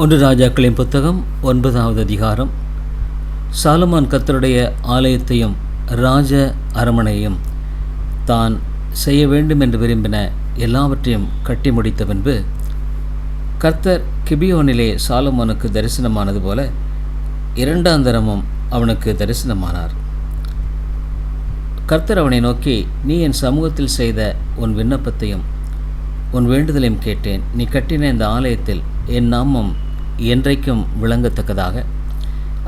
ஒன்று ராஜாக்களின் புத்தகம் ஒன்பதாவது அதிகாரம். சாலமான் கர்த்தருடைய ஆலயத்தையும் ராஜ அரமனையும் தான் செய்ய வேண்டும் என்று விரும்பின எல்லாவற்றையும் கட்டி முடித்த பின்பு கர்த்தர் கிபியோனிலே சாலமோனுக்கு தரிசனமானது போல இரண்டாம் தரமும் அவனுக்கு தரிசனமானார். கர்த்தர் அவனை நோக்கி நீ என் சமூகத்தில் செய்த உன் விண்ணப்பத்தையும் உன் வேண்டுதலையும் கேட்டேன். நீ கட்டின இந்த ஆலயத்தில் என் நாமம் என்றைக்கும் விளங்கத்தக்கதாக.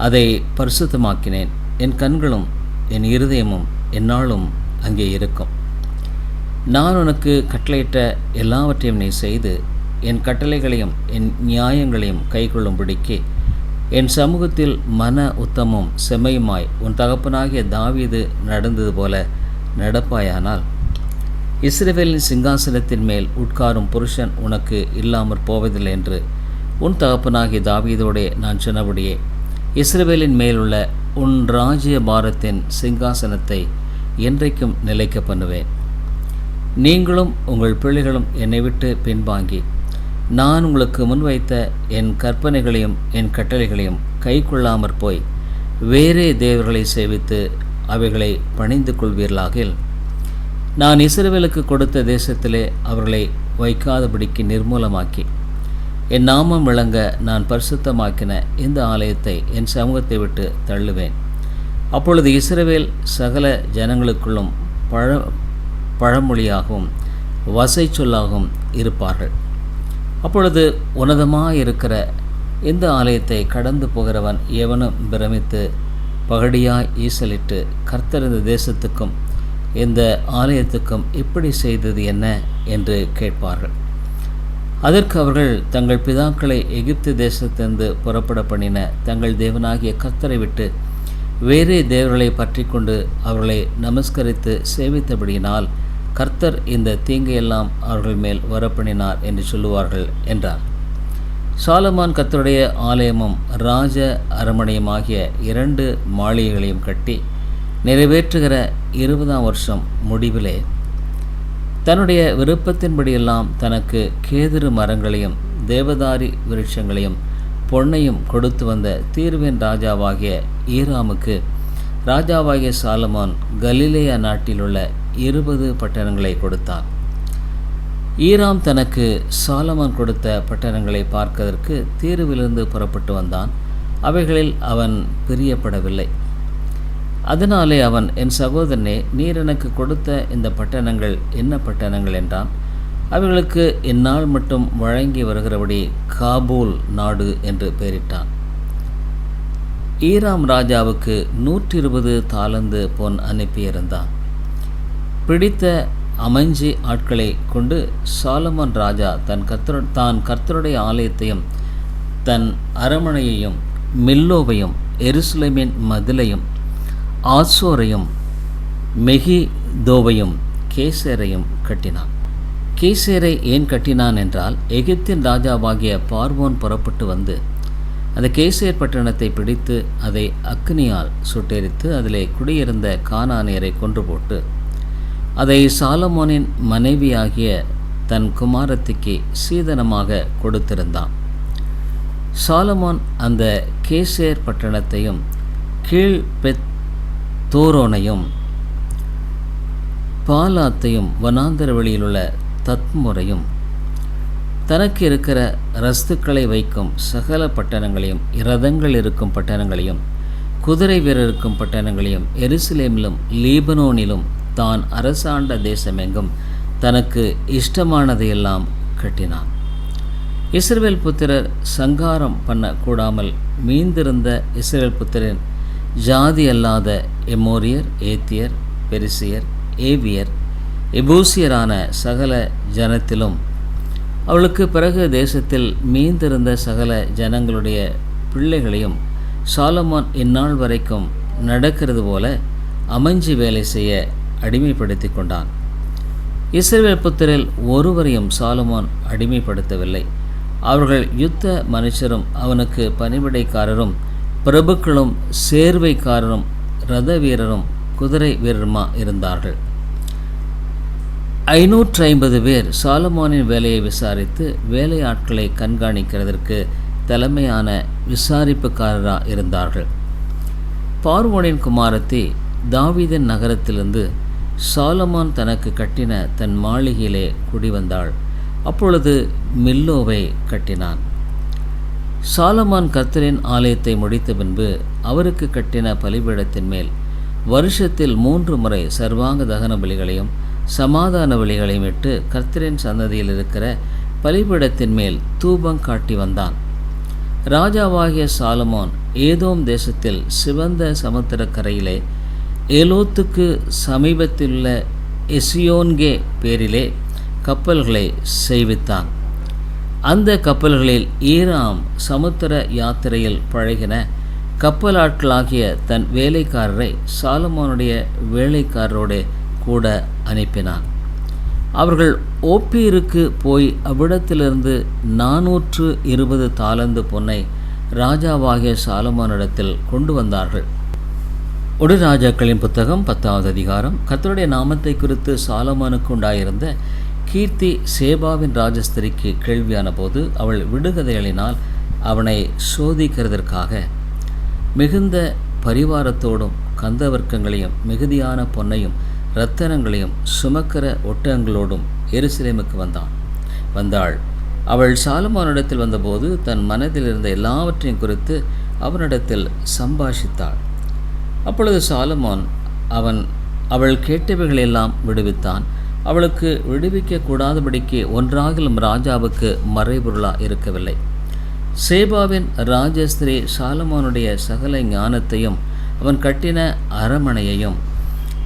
அதை பரிசுத்தமாக்கினேன். என் கண்களும் என் இருதயமும் என்னாலும் அங்கே இருக்கும். நான் உனக்கு கட்டளையிட்ட எல்லாவற்றையும் நீ செய்து என் கட்டளைகளையும் என் நியாயங்களையும் கைக்கொள்ளும்படிக்கு என் சமூகத்தில் மன உத்தமும் செம்மையுமாய் உன் தகப்பனாகிய தாவீது நடந்தது போல நடப்பாயானால் இஸ்ரேவேலின் சிங்காசனத்தின் மேல் உட்காரும் புருஷன் உனக்கு இல்லாமற் போவதில்லை என்று உன் தகப்பனாகிய தாவீதோடே நான் சொன்னபடியே இஸ்ரவேலின் மேலுள்ள உன் ராஜ்ய பாரத்தின் சிங்காசனத்தை என்றைக்கும் நிலைக்க பண்ணுவேன். நீங்களும் உங்கள் பிள்ளைகளும் என்னை விட்டு பின்வாங்கி நான் உங்களுக்கு முன்வைத்த என் கற்பனைகளையும் என் கட்டளைகளையும் கை கொள்ளாமற் போய் வேறே தேவர்களை சேவித்து அவைகளை பணிந்து கொள்வீர்களாகில் நான் இஸ்ரவேலுக்கு கொடுத்த தேசத்திலே அவர்களை வைக்காதபடிக்கு நிர்மூலமாக்கி என் நாமம் விளங்க நான் பரிசுத்தமாக்கின இந்த ஆலயத்தை என் சமூகத்தை விட்டு தள்ளுவேன். அப்பொழுது இஸ்ரவேல் சகல ஜனங்களுக்குள்ளும் பழ பழமொழியாகவும் வசை சொல்லாகவும் இருப்பார்கள். அப்பொழுது உன்னதமாக இருக்கிற இந்த ஆலயத்தை கடந்து போகிறவன் எவனும் பிரமித்து பகடியாய் ஈசலிட்டு கர்த்தர் இந்த தேசத்துக்கும் இந்த ஆலயத்துக்கும் இப்படி செய்தது என்ன? என்று கேட்பார்கள். அதற்கு அவர்கள் தங்கள் பிதாக்களை எகிப்து தேசத்திலிருந்து புறப்பட பண்ணின தங்கள் தேவனாகிய கர்த்தரை விட்டு வேறே தேவர்களை பற்றி கொண்டு அவர்களை நமஸ்கரித்து சேவித்தபடியினால் கர்த்தர் இந்த தீங்கையெல்லாம் அவர்கள் மேல் வரப்பண்ணினார் என்று சொல்லுவார்கள் என்றார். சாலமான் கத்தருடைய ஆலயமும் ராஜ அரமணையுமாகிய இரண்டு மாளிகைகளையும் கட்டி நிறைவேற்றுகிற இருபதாம் வருஷம் முடிவிலே தன்னுடைய விருப்பத்தின்படியெல்லாம் தனக்கு கேதுரு மரங்களையும் தேவதாரி விருட்சங்களையும் பொன்னையும் கொடுத்து வந்த தீர்வின் ராஜாவாகிய ஈராமுக்கு ராஜாவாகிய சாலமான் கலிலேயா நாட்டிலுள்ள இருபது பட்டணங்களை கொடுத்தான். ஈராம் தனக்கு சாலமான் கொடுத்த பட்டணங்களை பார்க்கதற்கு தீர்விலிருந்து புறப்பட்டு வந்தான். அவைகளில் அவன் பிரியப்படவில்லை. அதனாலே அவன் என் சகோதரனே நீர் எனக்கு கொடுத்த இந்த பட்டணங்கள் என்ன பட்டணங்கள் என்றான். அவைகளுக்கு இந்நாள் மட்டும் வழங்கி வருகிறபடி காபூல் நாடு என்று பெயரிட்டான். ஈராம் ராஜாவுக்கு நூற்றி இருபது தாளந்து பொன் அனுப்பியிருந்தான். பிடித்த அமைஞ்சி ஆட்களை கொண்டு சாலமன் ராஜா தன் கர்த்தரு தான் கர்த்தருடைய ஆலயத்தையும் தன் அரமனையையும் மில்லோவையும் எருசலேமின் மதிலையும் ஆசோரையும் மெகிதோவையும் கேசரையும் கட்டினான். கேசேரை ஏன் கட்டினான் என்றால் எகிப்தின் ராஜாவாகிய பார்வோன் புறப்பட்டு வந்து அந்த கேசேர் பட்டணத்தை பிடித்து அதை அக்னியால் சுட்டெரித்து அதிலே குடியிருந்த கானானியரை கொன்று போட்டு அதை சாலமோனின் மனைவியாகிய தன் குமாரத்திக்கு சீதனமாக கொடுத்திருந்தான். சாலமோன் அந்த கேசேர் பட்டணத்தையும் கீழ் பெத் தோரோனையும் பாலாத்தையும் வனாந்தர வெளியிலுள்ள தத்முறையும் தனக்கு இருக்கிற ரஸ்துக்களை வைக்கும் சகல பட்டணங்களையும் இரதங்கள் இருக்கும் பட்டணங்களையும் குதிரை வீரர் இருக்கும் பட்டணங்களையும் எருசலேமிலும் லீபனோனிலும் தான் அரசாண்ட தேசமெங்கும் தனக்கு இஷ்டமானதையெல்லாம் கட்டினான். இஸ்ரேல் புத்திரர் சங்காரம் பண்ணக்கூடாமல் மீந்திருந்த இஸ்ரேல் புத்திரன் ஜாதி அல்லாத எமோரியர் ஏத்தியர் பெரிசியர் ஏவியர் எபூசியரான சகல ஜனத்திலும் அவளுக்கு பிறகு தேசத்தில் மீந்திருந்த சகல ஜனங்களுடைய பிள்ளைகளையும் சாலமான் இந்நாள் வரைக்கும் நடக்கிறது போல அமைஞ்சு வேலை செய்ய அடிமைப்படுத்தி கொண்டான். இஸ்ரேல் புத்திரில் ஒருவரையும் சாலமான் அடிமைப்படுத்தவில்லை. அவர்கள் யுத்த மனுஷரும் அவனுக்கு பணிவிடைக்காரரும் பிரபுக்களும் சேர்வைக்காரரும் ரத வீரரும் குதிரை வீரருமா இருந்தார்கள். ஐநூற்றி ஐம்பது பேர் சாலமோனின் வேலையை விசாரித்து வேலையாட்களை கண்காணிக்கிறதற்கு தலைமையான விசாரிப்புக்காரராக இருந்தார்கள். பார்வோனின் குமாரத்தி தாவிதன் நகரத்திலிருந்து சாலமான் தனக்கு கட்டின தன் மாளிகையிலே குடிவந்தாள். அப்பொழுது மில்லோவை கட்டினான். சாலமான் கர்த்தரின் ஆலயத்தை முடித்த பின்பு அவருக்கு கட்டின பலிபீடத்தின் மேல் வருஷத்தில் மூன்று முறை சர்வாங்க தகன பலிகளையும் சமாதான பலிகளையும் இட்டு கர்த்தரின் சன்னதியில் இருக்கிற பலிபீடத்தின் மேல் தூபம் காட்டி வந்தான். ராஜாவாகிய சாலமோன் ஏதோம் தேசத்தில் சிவந்த சமுத்திரக்கரையிலே ஏலோத்துக்கு சமீபத்திலுள்ள எசியோன்கே பேரிலே கப்பல்களை செய்வித்தான். அந்த கப்பல்களில் ஈராம் சமுத்திர யாத்திரையில் பழகின கப்பலாட்களாகிய தன் வேலைக்காரரை சாலமோனுடைய வேலைக்காரரோடு கூட அனுப்பினான். அவர்கள் ஓப்பீருக்கு போய் அவ்விடத்திலிருந்து நாநூற்று இருபது தாளந்து பொன்னை ராஜாவாகிய சாலமோனிடத்தில் கொண்டு வந்தார்கள். ஒடு ராஜாக்களின் புத்தகம் பத்தாவது அதிகாரம். கத்தருடைய நாமத்தை குறித்து சாலமோனுக்கு உண்டாயிருந்த கீர்த்தி சேபாவின் ராஜஸ்திரிக்கு கேள்வியான போது அவள் விடுகதைகளினால் அவனை சோதிக்கிறதற்காக மிகுந்த பரிவாரத்தோடும் கந்தவர்க்கங்களையும் மிகுதியான பொன்னையும் இரத்தனங்களையும் சுமக்கிற ஒட்டகங்களோடும் எருசலேமுக்கு வந்தான். வந்தாள். அவள் சாலுமானிடத்தில் வந்தபோது தன் மனதில் இருந்த எல்லாவற்றையும் குறித்து அவனிடத்தில் சம்பாஷித்தாள். அப்பொழுது சாலுமான் அவன் அவள் கேட்டவைகளெல்லாம் விடுவித்தான். அவளுக்கு விடுவிக்க கூடாதபடிக்கு ஒன்றாகிலும் ராஜாவுக்கு மறைபொருளா இருக்கவில்லை. சேபாவின் ராஜஸ்திரி சாலமோனுடைய சகல ஞானத்தையும் அவன் கட்டின அரமனையையும்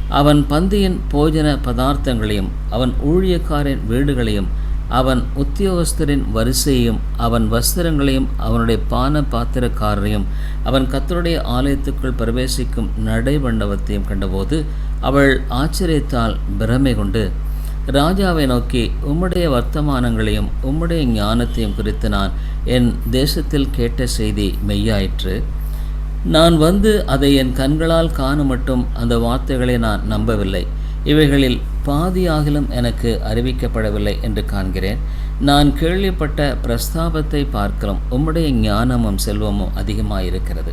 அவன் பந்தியின் போஜன பதார்த்தங்களையும் அவன் ஊழியக்காரின் வீடுகளையும் அவன் உத்தியோகஸ்தரின் வரிசையையும் அவன் வஸ்திரங்களையும் அவனுடைய பான பாத்திரக்காரரையும் அவன் கத்தருடைய ஆலயத்துக்குள் பிரவேசிக்கும் நடைமண்டபத்தையும் கண்டபோது அவள் ஆச்சரியத்தால் பிரமை கொண்டு ராஜாவை நோக்கி உம்முடைய வர்த்தமானங்களையும் உம்முடைய ஞானத்தையும் குறித்து நான் என் தேசத்தில் கேட்ட செய்தி மெய்யாயிற்று. நான் வந்து அதை என் கண்களால் காண மட்டும் அந்த வார்த்தைகளை நான் நம்பவில்லை. இவைகளில் பாதியாகிலும் எனக்கு அறிவிக்கப்படவில்லை என்று காண்கிறேன். நான் கேள்விப்பட்ட பிரஸ்தாபத்தை பார்க்கலாம் உம்முடைய ஞானமும் செல்வமும் அதிகமாயிருக்கிறது.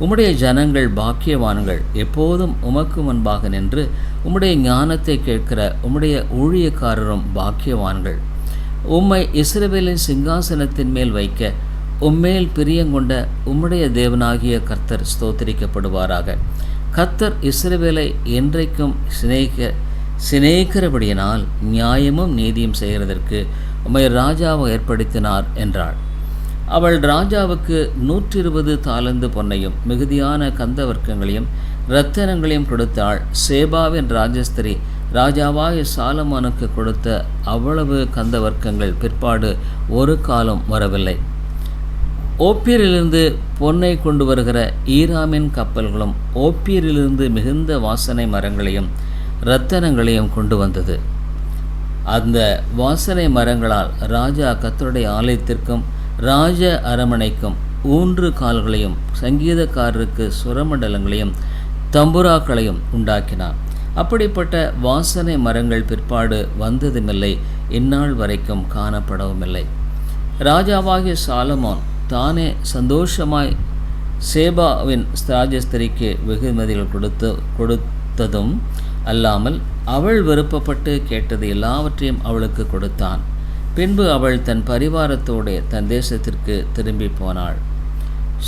உம்முடைய ஜனங்கள் பாக்கியவான்கள் எப்போதும் உமக்கு முன்பாக நின்று உம்முடைய ஞானத்தை கேட்கிற உம்முடைய ஊழியக்காரரும் பாக்கியவான்கள். உம்மை இஸ்ரவேலின் சிங்காசனத்தின் மேல் வைக்க உம்மேல் பிரியங்கொண்ட உம்முடைய தேவனாகிய கர்த்தர் ஸ்தோத்திரிக்கப்படுவாராக. கர்த்தர் இஸ்ரவேலை என்றைக்கும் சிநேக சிநேகிக்கிறபடியினால் நியாயமும் நீதியும் செய்கிறதற்கு உம்மை ராஜாவை ஏற்படுத்தினார் என்றாள் அவள் ராஜாவுக்கு நூற்றி இருபது தாளந்து பொன்னையும் மிகுதியான கந்தவர்க்கங்களையும் இரத்தனங்களையும் கொடுத்தாள். சேபாவின் ராஜஸ்திரி ராஜாவாய சாலமானுக்கு கொடுத்த அவ்வளவு கந்த வர்க்கங்கள் பிற்பாடு ஒரு காலம் வரவில்லை. ஓப்பியரிலிருந்து பொன்னை கொண்டு வருகிற ஈராமின் கப்பல்களும் ஓப்பியரிலிருந்து மிகுந்த வாசனை மரங்களையும் இரத்தனங்களையும் கொண்டு வந்தது. அந்த வாசனை மரங்களால் ராஜா கத்தருடைய ஆலயத்திற்கும் ராஜ அரமனைக்கும் ஊன்று கால்களையும் சங்கீதக்காரருக்கு சுரமண்டலங்களையும் தம்புராக்களையும் உண்டாக்கினார். அப்படிப்பட்ட வாசனை மரங்கள் பிற்பாடு வந்ததுமில்லை இந்நாள் வரைக்கும் காணப்படவுமில்லை. ராஜாவாகிய சாலமோன் தானே சந்தோஷமாய் சேபாவின் ராஜஸ்திரிக்கு வெகுமதிகள் கொடுத்து கொடுத்ததும் அல்லாமல் அவள் விருப்பப்பட்டு கேட்டது எல்லாவற்றையும் அவளுக்கு கொடுத்தான். பின்பு அவள் தன் பரிவாரத்தோடு தன் தேசத்திற்கு திரும்பி போனாள்.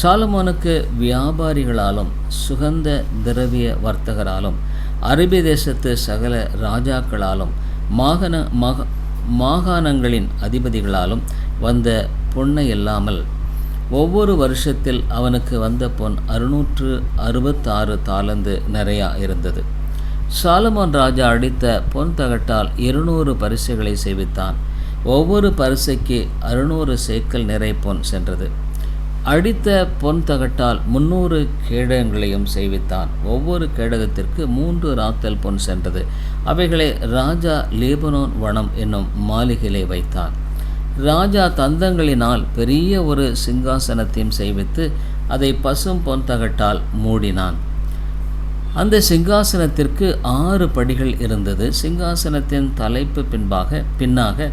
சாலமோனுக்கு வியாபாரிகளாலும் சுகந்த திரவிய வர்த்தகராலும் அரபிய தேசத்து சகல ராஜாக்களாலும் மாகாண மக மாகாணங்களின் அதிபதிகளாலும் வந்த பொன்னை இல்லாமல் ஒவ்வொரு வருஷத்தில் அவனுக்கு வந்த பொன் அறுநூற்று அறுபத்தாறு தாளந்து நிறையா இருந்தது. சாலமோன் ராஜா அடித்த பொன் தகட்டால் இருநூறு பரிசைகளை செய்வித்தான் ஒவ்வொரு பரிசைக்கு அறுநூறு சேக்கல் நிறை பொன் சென்றது. அடித்த பொன் தகட்டால் முன்னூறு கேடகங்களையும் செய்வித்தான். ஒவ்வொரு கேடகத்திற்கு மூன்று ராத்தல் பொன் சென்றது. அவைகளை ராஜா லேபனோன் வனம் என்னும் மாளிகையிலே வைத்தான். ராஜா தந்தங்களினால் பெரிய ஒரு சிங்காசனத்தையும் செய்வித்து அதை பசும் பொன் தகட்டால் மூடினான். அந்த சிங்காசனத்திற்கு ஆறு படிகள் இருந்தது. சிங்காசனத்தின் தலைப்பு பின்பாக பின்னாக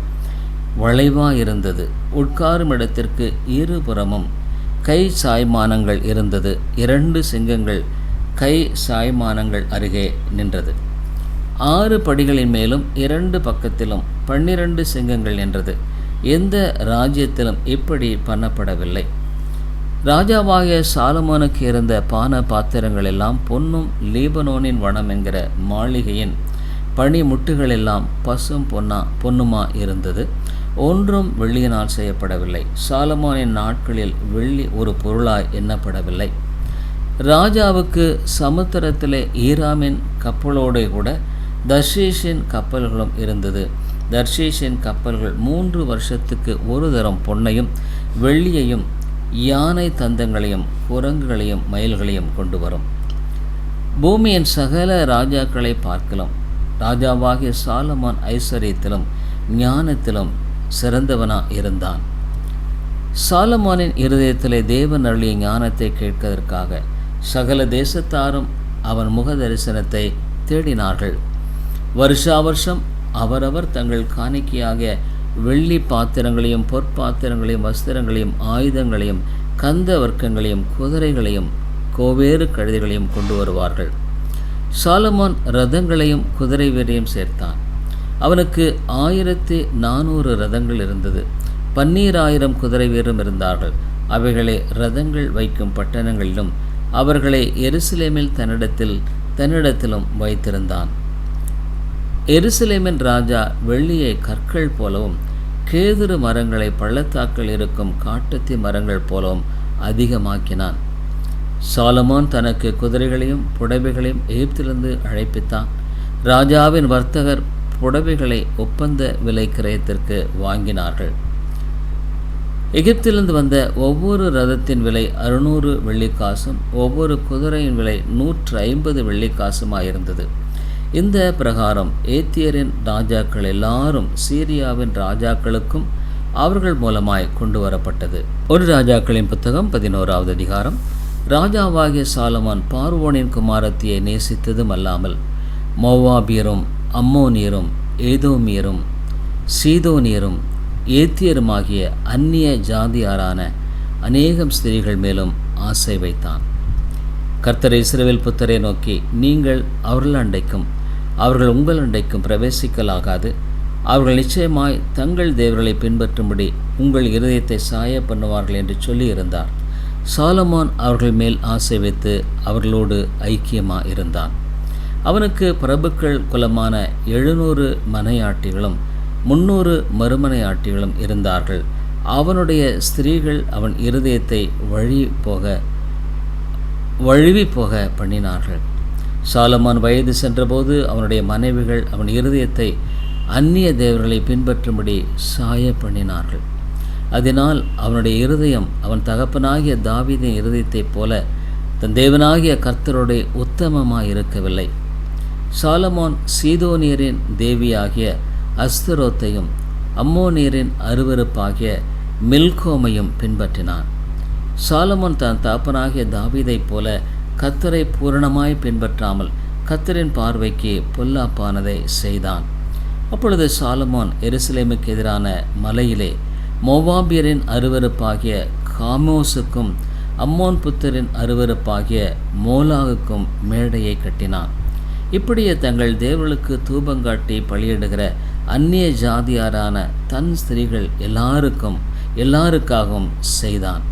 வளைவாக இருந்தது. உட்காரும் இடத்திற்கு இருபுறமும் கை சாய்மானங்கள் இருந்தது. இரண்டு சிங்கங்கள் கை சாய்மானங்கள் அருகே நின்றது. ஆறு படிகளின் மேலும் இரண்டு பக்கத்திலும் பன்னிரண்டு சிங்கங்கள் நின்றது. எந்த ராஜ்யத்திலும் இப்படி பண்ணப்படவில்லை. ராஜாவாகிய சாலமோனுக்கு இருந்த பான பாத்திரங்கள் எல்லாம் பொன்னும் லீபனோனின் வனம் என்கிற மாளிகையின் பனி முட்டுகளெல்லாம் பசும் பொன்னா பொன்னுமா இருந்தது. ஒன்றும் வெள்ளியினால் செய்யப்படவில்லை. சாலமோனின் நாட்களில் வெள்ளி ஒரு பொருளாய் எண்ணப்படவில்லை. ராஜாவுக்கு சமுத்திரத்திலே ஈராமின் கப்பலோடு கூட தர்ஷீஷின் கப்பல்களும் இருந்தது. தர்ஷீஷின் கப்பல்கள் மூன்று வருஷத்துக்கு ஒரு தரம் பொன்னையும் வெள்ளியையும் யானை தந்தங்களையும் குரங்குகளையும் மயில்களையும் கொண்டு வரும். பூமியின் சகல ராஜாக்களை பார்க்கலாம். ராஜாவாகிய சாலமான் ஐஸ்வர்யத்திலும் ஞானத்திலும் சிறந்தவனா இருந்தான். சாலமானின் இருதயத்திலே தேவன் அருளிய ஞானத்தை கேட்பதற்காக சகல தேசத்தாரும் அவன் முக தரிசனத்தை தேடினார்கள். வருஷா வருஷம் அவரவர் தங்கள் காணிக்கையாக வெள்ளி பாத்திரங்களையும் பொற்பாத்திரங்களையும் வஸ்திரங்களையும் ஆயுதங்களையும் கந்த வர்க்கங்களையும் குதிரைகளையும் கோவேறு கழுதைகளையும் கொண்டு வருவார்கள். சாலமான் ரதங்களையும் குதிரை வீரையும் சேர்த்தான். அவனுக்கு ஆயிரத்தி நானூறு ரதங்கள் இருந்தது. பன்னீராயிரம் குதிரை வீரம் இருந்தார்கள். அவைகளை ரதங்கள் வைக்கும் பட்டணங்களிலும் அவர்களை எருசலேமில் தன்னிடத்தில் தன்னிடத்திலும் வைத்திருந்தான். எருசலேமின் ராஜா வெள்ளியை கற்கள் போலவும் கேதுரு மரங்களை பள்ளத்தாக்கில் இருக்கும் காட்டுத்தி மரங்கள் போலவும் அதிகமாக்கினான். சாலமோன் தனக்கு குதிரைகளையும் புடவைகளையும் எகிப்திலிருந்து அழைப்பித்தான். ராஜாவின் வர்த்தகர் புடவைகளை ஒப்பந்த விலை கிரயத்திற்கு வாங்கினார்கள். எகிப்திலிருந்து வந்த ஒவ்வொரு ரதத்தின் விலை அறுநூறு வெள்ளிக்காசும் ஒவ்வொரு குதிரையின் விலை நூற்று ஐம்பது வெள்ளிக்காசுமாயிருந்தது. இந்த பிரகாரம் ஏத்தியரின் ராஜாக்கள் எல்லாரும் சீரியாவின் ராஜாக்களுக்கும் அவர்கள் மூலமாய் கொண்டு வரப்பட்டது. ஒரு ராஜாக்களின் புத்தகம் பதினோராவது அதிகாரம். ராஜாவாகிய சாலமான் பார்வோனின் குமாரத்தியை நேசித்ததும் அல்லாமல் மௌவாபியரும் அம்மோனியரும் ஏதோமியரும் சீதோனியரும் ஏத்தியருமாகிய அந்நிய ஜாதியாரான அநேகம் ஸ்திரீகள் மேலும் ஆசை வைத்தான். கர்த்தர் இஸ்ரவேல் புத்தரை நோக்கி நீங்கள் அவர்கள் அண்டைக்கும் அவர்கள் உங்கள் அண்டைக்கும் பிரவேசிக்கலாகாது. அவர்கள் நிச்சயமாய் தங்கள் தேவர்களை பின்பற்றும்படி உங்கள் இருதயத்தை சாய பண்ணுவார்கள் என்று சொல்லியிருந்தார் சாலமான் அவர்கள் மேல் ஆசை வைத்து அவர்களோடு ஐக்கியமாக இருந்தான் அவனுக்கு பிரபுக்கள் குலமான எழுநூறு மனையாட்டிகளும் முன்னூறு மறுமனையாட்டிகளும் இருந்தார்கள். அவனுடைய ஸ்திரீகள் அவன் இருதயத்தை வழி போக வழுவி போக பண்ணினார்கள். சாலமான் வயது சென்றபோது அவனுடைய மனைவிகள் அவன் இருதயத்தை அந்நிய தேவர்களை பின்பற்றும்படி சாய பண்ணினார்கள். அதனால் அவனுடைய இருதயம் அவன் தகப்பனாகிய தாவிதின் இருதயத்தைப் போல தன் தேவனாகிய கர்த்தருடைய உத்தமமாக இருக்கவில்லை சாலமோன் சீதோனியரின் தேவியாகிய அஸ்தரோத்தையும் அம்மோனியரின் அருவருப்பாகிய மில்கோமையும் பின்பற்றினான். சாலமோன் தன் தாப்பனாகிய தாவீதைப் போல கத்தரை பூரணமாய் பின்பற்றாமல் கத்தரின் பார்வைக்கு பொல்லாப்பானதை செய்தான். அப்பொழுது சாலமோன் எருசலேமுக்கு எதிரான மலையிலே மோவாபியரின் அருவருப்பாகிய காமோஸுக்கும் அம்மோன் புத்தரின் அருவருப்பாகிய மோலாகுக்கும் மேடையை கட்டினான். இப்படியே தங்கள் தேவர்களுக்கு தூபங்காட்டி பலியிடுகிற அந்நிய ஜாதியாரான தன் ஸ்திரீகள் எல்லாருக்கும் எல்லாருக்காகவும் செய்தான்.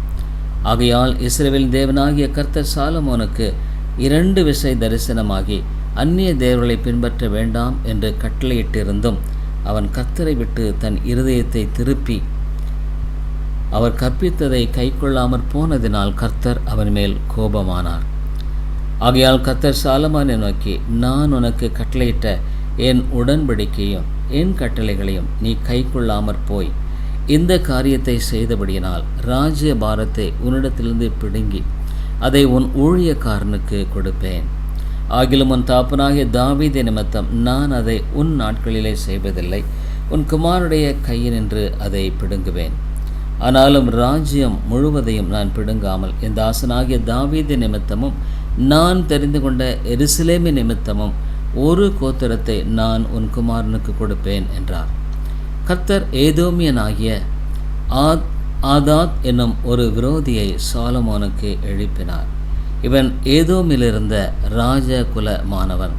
ஆகையால் இஸ்ரேவில் தேவனாகிய கர்த்தர் சாலமோனுக்கு இரண்டு விசை தரிசனமாகி அந்நிய தேவர்களை பின்பற்ற வேண்டாம் என்று கட்டளையிட்டிருந்தும் அவன் கர்த்தரை விட்டு தன் இருதயத்தை திருப்பி அவர் கற்பித்ததை கைக்கொள்ளாமற் போனதினால் கர்த்தர் அவன் மேல் கோபமானார். ஆகையால் கத்தர் சாலமானை நோக்கி நான் உனக்கு கட்டளையிட்ட என் உடன்படிக்கையும் என் கட்டளைகளையும் நீ கைக்கொள்ளாமற் போய். இந்த காரியத்தை செய்தபடியினால் ராஜ்ய பாரத்தை உன்னிடத்திலிருந்து பிடுங்கி அதை உன் ஊழியக்காரனுக்கு கொடுப்பேன். ஆகிலும் உன் தாப்பனாகிய தாவீது நிமித்தம் நான் அதை உன் நாட்களிலே செய்வதில்லை. உன் குமாருடைய கையினின்று அதை பிடுங்குவேன். ஆனாலும் ராஜ்யம் முழுவதையும் நான் பிடுங்காமல் என் தாசனாகிய தாவீது நிமித்தமும் நான் தெரிந்து கொண்ட எருசலேமி நிமித்தமும் ஒரு கோத்திரத்தை நான் உன் குமாரனுக்கு கொடுப்பேன் என்றார். கர்த்தர் ஏதோமியனாகிய ஆத் ஆதாத் என்னும் ஒரு விரோதியை சாலமோனுக்கு எழுப்பினார். இவன் ஏதோமிலிருந்த ராஜகுல மாணவன்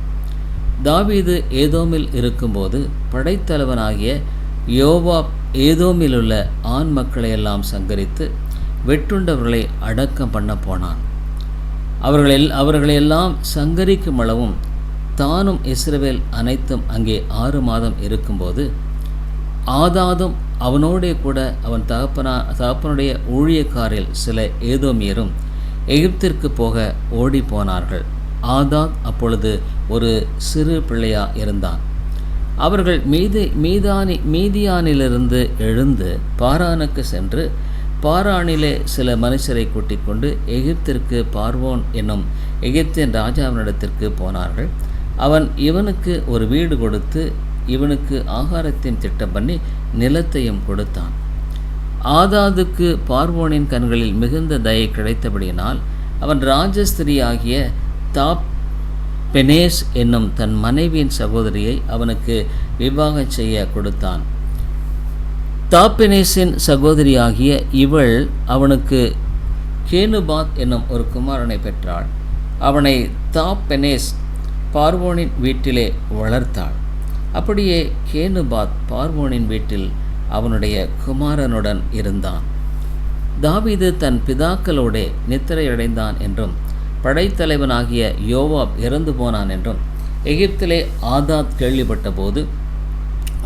தாவீது ஏதோமில் இருக்கும்போது படைத்தலைவனாகிய யோவாப் ஏதோமிலுள்ள ஆண் மக்களையெல்லாம் சங்கரித்து வெட்டுண்டவர்களை அடக்கம் பண்ண போனான். அவர்களில் அவர்களையெல்லாம் சங்கரிக்கும் அளவும் தானும் இஸ்ரவேல் அனைத்தும் அங்கே ஆறு மாதம் இருக்கும்போது ஆதாதும் அவனோடே கூட அவன் தகப்பனா தகப்பனுடைய ஊழியக்காரில் சில ஏதோமியரும் எகிப்திற்கு போக ஓடி போனார்கள் ஆதாத் அப்பொழுது ஒரு சிறு பிள்ளையா இருந்தான். அவர்கள் மீது மீதானி மீதியானிலிருந்து எழுந்து பாரானுக்கு சென்று பாரானிலே சில மனுஷரை கூட்டிக் கொண்டு எகிப்திற்கு பார்வோன் என்னும் எகிப்தின் ராஜாவினிடத்திற்கு போனார்கள். அவன் இவனுக்கு ஒரு வீடு கொடுத்து இவனுக்கு ஆகாரத்தையும் திட்டம் பண்ணி நிலத்தையும் கொடுத்தான். ஆதாதுக்கு பார்வோனின் கண்களில் மிகுந்த தயை கிடைத்தபடியினால் அவன் ராஜஸ்திரி ஆகிய தாப் பெனேஸ் என்னும் தன் மனைவியின் சகோதரியை அவனுக்கு விவாகம் செய்ய கொடுத்தான். தாப்பினேசின் சகோதரியாகிய இவள் அவனுக்கு கேனுபாத் என்னும் ஒரு குமாரனை பெற்றாள். அவனை தாப்பெனேஸ் பார்வோனின் வீட்டிலே வளர்த்தாள். அப்படியே கேனுபாத் பார்வோனின் வீட்டில் அவனுடைய குமாரனுடன் இருந்தான். தாவீது தன் பிதாக்களோடே நித்திரையடைந்தான் என்றும் படைத்தலைவனாகிய யோவாப் இறந்து போனான் என்றும் எகிப்திலே ஆதாத் கேள்விப்பட்டபோது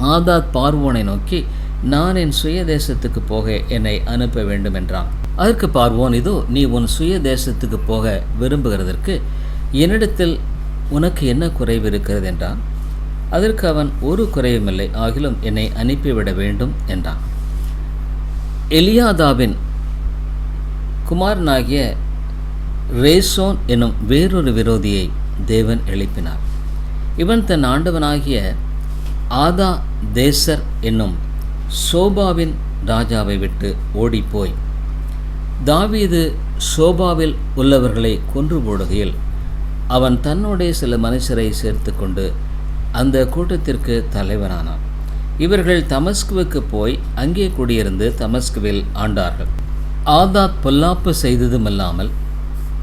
ஆதாத் பார்வோனை நோக்கி நான் என் சுய தேசத்துக்கு போக என்னை அனுப்ப வேண்டும் என்றான் அதற்கு பார்வோன் இதோ நீ உன் சுய தேசத்துக்கு போக விரும்புகிறதற்கு என்னிடத்தில் உனக்கு என்ன குறைவு இருக்கிறது என்றான். அதற்கு அவன் ஒரு குறையுமில்லை ஆகிலும் என்னை அனுப்பிவிட வேண்டும் என்றான். எலியாதாவின் குமாரனாகிய ரேசோன் என்னும் வேறொரு விரோதியை தேவன் எழுப்பினார். இவன் தன் ஆண்டவனாகிய ஆதா தேசர் என்னும் சோபாவின் ராஜாவை விட்டு ஓடிப்போய். தாவீது சோபாவில் உள்ளவர்களை கொன்று போடுகையில் அவன் தன்னோடைய சில மனுஷரை சேர்த்து கொண்டு அந்த கூட்டத்திற்கு தலைவனானான். இவர்கள் தமஸ்குவுக்கு போய் அங்கே குடியிருந்து தமஸ்குவில் ஆண்டார்கள். ஆதாத் பொல்லாப்பு செய்ததுமல்லாமல்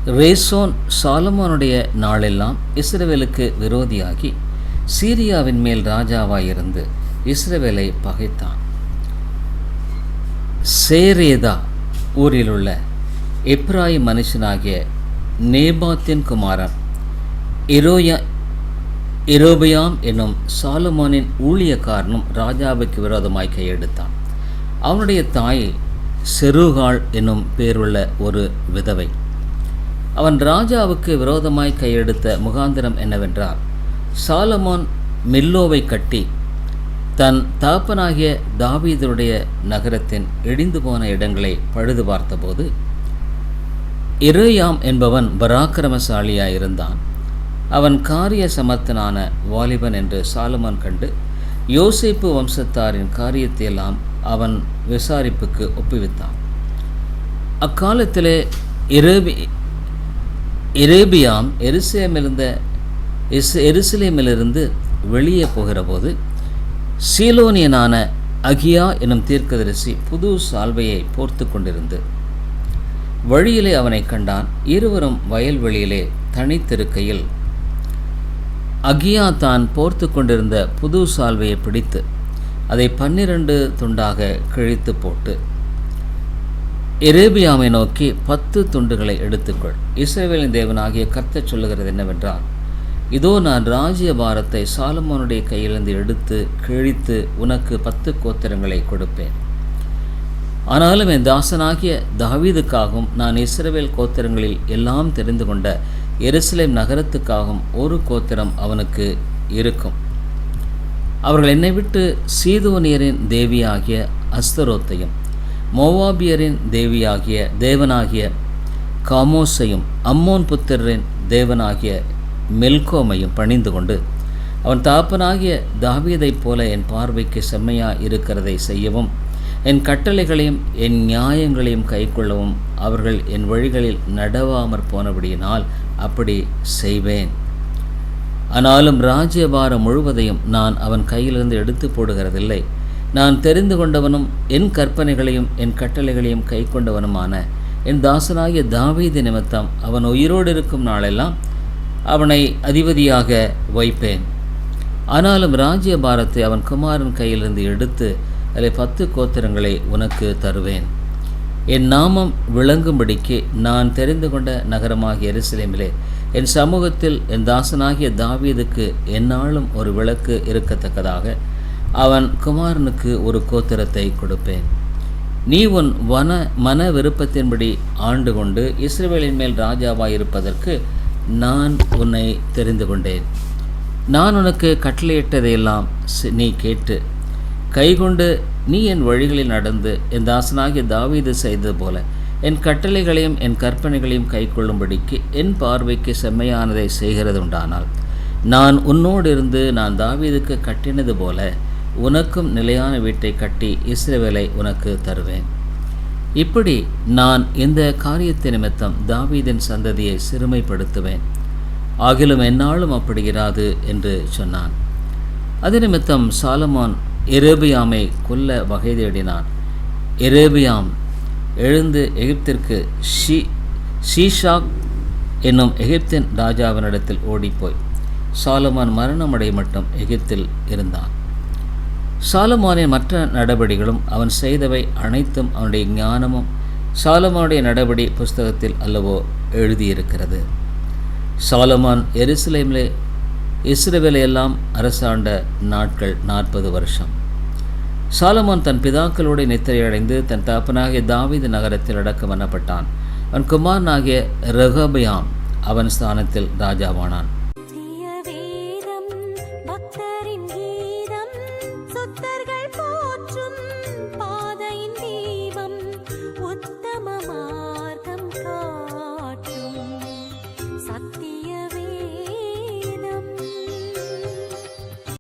ரேசோன் சாலமோனுடைய நாளெல்லாம் இஸ்ரவேலுக்கு விரோதியாகி சீரியாவின் மேல் ராஜாவாயிருந்து இஸ்ரவேலை பகைத்தான். சேரேதா ஊரிலுள்ள எப்ராய் மனுஷனாகிய நேபாத்தின் குமாரன். இரோயா எரோபியாம் என்னும் சாலுமானின் ஊழியக்காரனும் ராஜாவுக்கு விரோதமாய் கையெடுத்தான். அவனுடைய தாய் செருகாள் என்னும் பேருள்ள ஒரு விதவை. அவன் ராஜாவுக்கு விரோதமாய் கையெடுத்த முகாந்திரம் என்னவென்றால் சாலமான் மில்லோவை கட்டி தன் தகப்பனாகிய தாவீதருடைய நகரத்தின் இடிந்து போன இடங்களை பழுது பார்த்தபோது இரேயாம் என்பவன் பராக்கிரமசாலியாயிருந்தான். அவன் காரிய சமர்த்தனான வாலிபன் என்று சாலுமான் கண்டு யோசிப்பு வம்சத்தாரின் காரியத்தையெல்லாம் அவன் விசாரிப்புக்கு ஒப்புவித்தான். அக்காலத்திலே இரேபி இரேபியாம் எருசலேமிலிருந்த எஸ் எருசலேமிலிருந்து வெளியே போகிறபோது சீலோனியனான அகியா எனும் தீர்க்கதரிசி புது சால்வையை போர்த்து கொண்டிருந்து வழியிலே அவனை கண்டான். இருவரும் வயல்வெளியிலே தனித்திருக்கையில் அகியா தான் போர்த்து கொண்டிருந்த புது சால்வையை பிடித்து அதை பன்னிரண்டு துண்டாக கிழித்து போட்டு எரேபியாவை நோக்கி பத்து துண்டுகளை எடுத்துக்கொள். இஸ்ரேவேலின் தேவனாகிய கர்த்தர் சொல்லுகிறது என்னவென்றால் இதோ நான் ராஜ்ய பாரத்தை சாலமோனுடைய கையிலிருந்து எடுத்து கிழித்து உனக்கு பத்து கோத்திரங்களை கொடுப்பேன். ஆனாலும் என் தாசனாகிய தாவீதுக்காகவும் நான் இஸ்ரவேல் கோத்திரங்களில் எல்லாம் தெரிந்து கொண்ட எருசலேம் நகரத்துக்காகவும் ஒரு கோத்திரம் அவனுக்கு இருக்கும். அவர்கள் என்னை விட்டு சீதோனியரின் தேவியாகிய அஸ்தரோத்தையும் மோவாபியரின் தேவியாகிய தேவனாகிய காமோஸையும் அம்மோன் புத்திரரின் தேவனாகிய மெல்கோமையும் பணிந்து கொண்டு அவன் தாப்பனாகிய தாவீதைப் போல என் பார்வைக்கு செம்மையா இருக்கிறதை செய்யவும் என் கட்டளைகளையும் என் நியாயங்களையும் கைக்கொள்ளவும் அவர்கள் என் வழிகளில் நடவாமற் போனபடியினால் அப்படி செய்வேன். ஆனாலும் ராஜ்யபாரம் முழுவதையும் நான் அவன் கையிலிருந்து எடுத்து போடுகிறதில்லை. நான் தெரிந்து கொண்டவனும் என் கற்பனைகளையும் என் கட்டளைகளையும் கை கொண்டவனுமான என் தாசனாகிய தாவீது நிமித்தம் அவன் உயிரோடு இருக்கும் நாளெல்லாம் அவனை அதிபதியாக வைப்பேன். ஆனாலும் ராஜ்யபாரத்தை அவன் குமாரன் கையிலிருந்து எடுத்து அதில் பத்து கோத்திரங்களை உனக்கு தருவேன். என் நாமம் விளங்கும்படிக்கு நான் தெரிந்து கொண்ட நகரமாகிய எருசலேமிலே என் சமூகத்தில் என் தாசனாகிய தாவீதுக்கு எந்நாளும் ஒரு விளக்கு இருக்கத்தக்கதாக அவன் குமாரனுக்கு ஒரு கோத்திரத்தை கொடுப்பேன். நீ உன் வன மன விருப்பத்தின்படி ஆண்டு கொண்டு இஸ்ரேலின் மேல் ராஜாவாயிருப்பதற்கு நான் உன்னை தெரிந்து கொண்டேன். நான் உனக்கு கட்டளையிட்டதையெல்லாம் நீ கேட்டு கைகொண்டு நீ என் வழிகளில் நடந்து என் தாசனாகிய தாவீது செய்தது போல என் கட்டளைகளையும் என் கற்பனைகளையும் கைக்கொள்ளும்படிக்கு என் பார்வைக்கு செம்மையானதை செய்கிறது உண்டானால் நான் உன்னோடு இருந்து நான் தாவீதுக்கு கட்டினது போல உனக்கும் நிலையான வீட்டை கட்டி இஸ்ரவேலை உனக்கு தருவேன். இப்படி நான் இந்த காரியத்தை நிமித்தம் தாவீதின் சந்ததியை சிறுமைப்படுத்துவேன். ஆகிலும் என்னாலும் அப்படி இராது என்று சொன்னான். அது நிமித்தம் சாலமான் எரேபியாமை கொல்ல வகை தேடினான். எரேபியாம் எழுந்து எகிப்திற்கு ஷீ ஷீஷாக் என்னும் எகிப்தின் ராஜாவினிடத்தில் ஓடிப்போய் சாலமான் மரணமடை மட்டும் எகிப்தில் இருந்தான். சாலமோனின் மற்ற நடபடிகளும் அவன் செய்தவை அனைத்தும் அவனுடைய ஞானமும் சாலமோனுடைய நடபடி புஸ்தகத்தில் அல்லவோ எழுதியிருக்கிறது. சாலமான் எருசலேமிலே இஸ்ரேவேலையெல்லாம் அரசாண்ட நாட்கள் நாற்பது வருஷம். சாலமான் தன் பிதாக்களோடு நித்திரையடைந்து தன் தகப்பனாகிய தாவீது நகரத்தில் அடக்கம் பண்ணப்பட்டான். அவன் குமாரனாகிய ரெகபியாம் அவன் ஸ்தானத்தில் ராஜாவானான்.